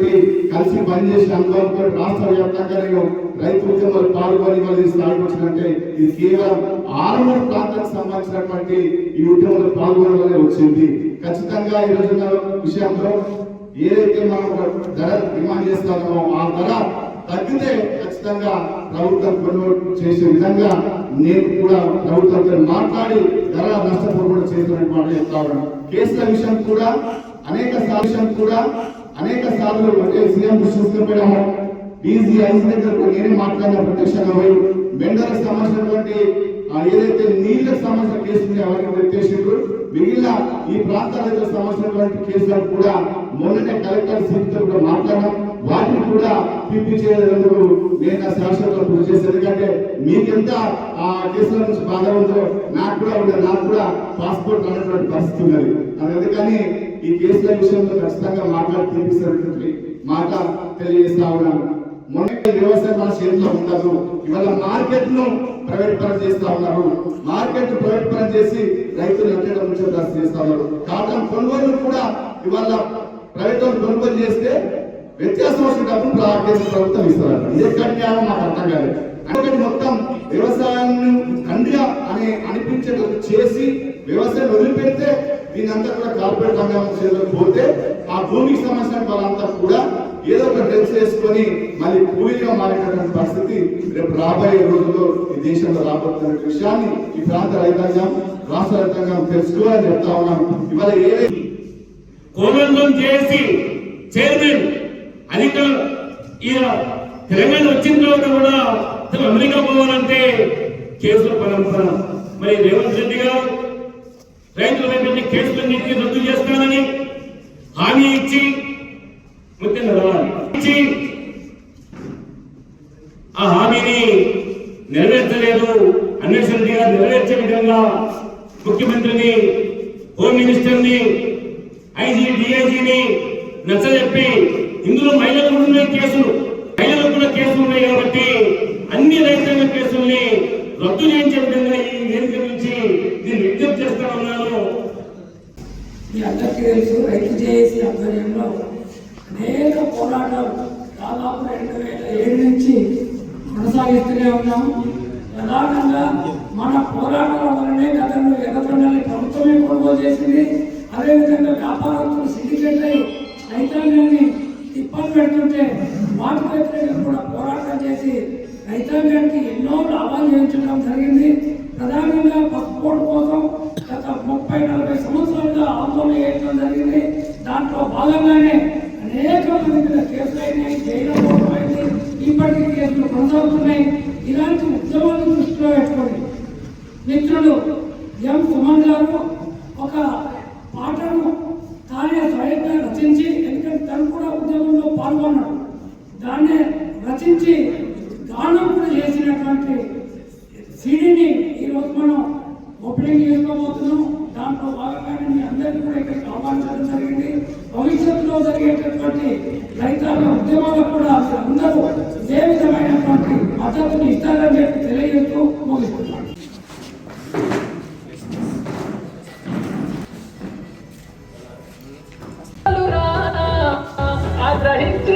కలిసి పనిచేసిన అనుభవంతో రాష్ట్ర వ్యాప్తంగా నేను రైతు ఉద్యమాలు పాల్గొని వాళ్ళు ఈ ఇది కేవలం ఆరుమూరు ప్రాంతానికి సంబంధించినటువంటి ఈ ఉద్యమంలో పాల్గొనడం వచ్చింది. ఖచ్చితంగా ఈ రోజున విషయంలో ఏదైతే మనం ధర డిమాండ్ చేస్తామో ఆ ధర తగ్గితే ఖచ్చితంగా ప్రభుత్వం కొనుగోలు చేసే విధంగా నేను కూడా ప్రభుత్వంతో మాట్లాడి ధర నష్టపోకుండా చేస్తున్నట్టు మాట చెప్తా ఉన్నాను. కేసుల విషయం కూడా అనేక సాక్ష్యం విషయం కూడా అనేక సార్లు అంటే సీఎం తీసుకుపోయాము డీజీ ఐసీ దగ్గరకు నేనే మాట్లాడిన ప్రత్యక్షంగా పోయి మెండలకు సంబంధించినటువంటి ఏదైతే నీళ్ళకు సంబంధించిన కేసులు ఎవరికి పెట్టేసిండ్రు మిగిలిన ఈ ప్రాంతాలకు సంబంధించినటువంటి కేసులకు కూడా మొన్ననే కలెక్టర్ సీట్తో కూడా మాట్లాడడం వాటిని కూడా పిలిపించేందుకు నేను శాశ్వత శాసనంలో కృషి చేశాను. ఎందుకంటే మీకెంత ఆ కేసుల నుంచి బాగా ఉందో నాకు కూడా ఉండదు నాకు కూడా పాస్పోర్ట్ అనేటువంటి పరిస్థితి ఉన్నది. అది అందుకని ఈ కేసుల విషయంలో ఖచ్చితంగా మాట్లాడి తీపిస్తున్నటువంటి మాట తెలియజేస్తా ఉన్నాను. మొన్న వ్యవసాయం మన చేతిలో ఉండదు. ఇవాళ మార్కెట్ను ప్రైవేట్ పరం చేస్తా ఉన్నారు. మార్కెట్ ప్రైవేట్ పరం చేసి రైతులు ఎక్కడ నుంచి చేస్తా ఉన్నారు. కాటన్ కొనుగోలు కూడా ఇవాళ ప్రైవేట్ కొనుగోలు చేస్తే వ్యత్యాసం వచ్చిన డబ్బులు ప్రభుత్వం ఇస్తారు ఇది ఎక్కడ మాకు అర్థం కాలేదు. మొత్తం వ్యవసాయాన్ని కండిగా అనే అనిపించేటట్టు చేసి వ్యవసాయం వదిలిపెడితే దీని అంతా కూడా కార్పొరేట్ రంగం చేతిలోకి పోతే ఆ భూమికి సంబంధించిన వాళ్ళంతా కూడా ఏదో ఒక డ్రెస్ వేసుకొని మళ్ళీ కూలీగా మారేటటువంటి పరిస్థితి రేపు రాబోయే రోజుల్లో ఈ దేశంలో రాబోతున్న విషయాన్ని ఈ ప్రాంత రైతాంగం రాష్ట్ర రైతాంగం తెలుసుకోవాలని చెప్తా ఉన్నాం. ఇవాళ ఏదైతే కోనందం చేసి చైర్మన్ అధికారులు ఈయన తెలంగాణ వచ్చిన తర్వాత కూడా అసలు అమెరికా పోవాలంటే కేసుల పరంపర మరి రేవంత్ రెడ్డి గారు రైతులైనటువంటి కేసులన్నింటినీ రద్దు చేస్తానని హామీ ఇచ్చి ముఖ్యంగా రావాలి ఇచ్చి ఆ హామీని నెరవేర్చలేదు. అన్వేషణ రెడ్డి గారు నెరవేర్చే విధంగా ముఖ్యమంత్రిని హోమ్ మినిస్టర్ని ఐజీ డిఐజీని నచ్చజెప్పి ఇందులో మహిళలకు కూడా ఉన్నాయి కేసులు. మహిళలకు కూడా కేసులు ఉన్నాయి కాబట్టి రద్దు చేయించే విధంగా ఈ వేదిక నుంచి నేను విజ్ఞప్తి చేస్తా ఉన్నాను. మీ అందరికీ తెలుసు రైతు జేఏసీ ఆధ్వర్యంలో అనేక పోరాటాలు దాదాపు రెండు వేల ఏడు నుంచి కొనసాగిస్తూనే ఉన్నాము ప్రధానంగా మన పోరాటాల వల్లనే గతంలో ఎర్రతొండల్ని ప్రభుత్వమే కొనుగోలు చేసింది. అదేవిధంగా వ్యాపారస్తులు సిండికేట్ అయి రైతాంగాన్ని తిప్పలు పెడుతుంటే వాటి వ్యతిరేకంగా కూడా పోరాటం చేసి రైతాంగానికి ఎన్నో లాభాలు చేయించడం జరిగింది. ప్రధానంగా పాస్పోర్ట్ కోసం గత ముప్పై నలభై సంవత్సరాలుగా ఆందోళన చేయడం జరిగింది. దాంట్లో భాగంగానే అనేక మంది మీద కేసులు అయినాయి. జైలు పోవడం ఇప్పటికీ కేసులు కొనసాగుతున్నాయి. ఇలాంటి ఉద్యమాలను దృష్టిలో పెట్టుకోండి మిత్రుడు ఎం సుమన్ గారు ఒక పాటను తానే స్వయంగా రచించి ఎందుకంటే తను కూడా ఉద్యమంలో పాల్గొన్నాడు. దాన్నే రచించి చేసినటువంటి సిరిని ఈరోజు మనం ఓపెనింగ్ చేసుకోబోతున్నాం. దాంట్లో భాగంగానే మీ అందరికీ కూడా ఇక్కడ ఆహ్వానించడం జరిగింది. భవిష్యత్తులో జరిగేటటువంటి రైతాంగ ఉద్యమాలకు కూడా అందరూ ఏ విధమైనటువంటి మద్దతుని ఇస్తారని చెప్పి తెలియజేస్తూ ముగిస్తున్నాను. ఆగ్రహించిరంటే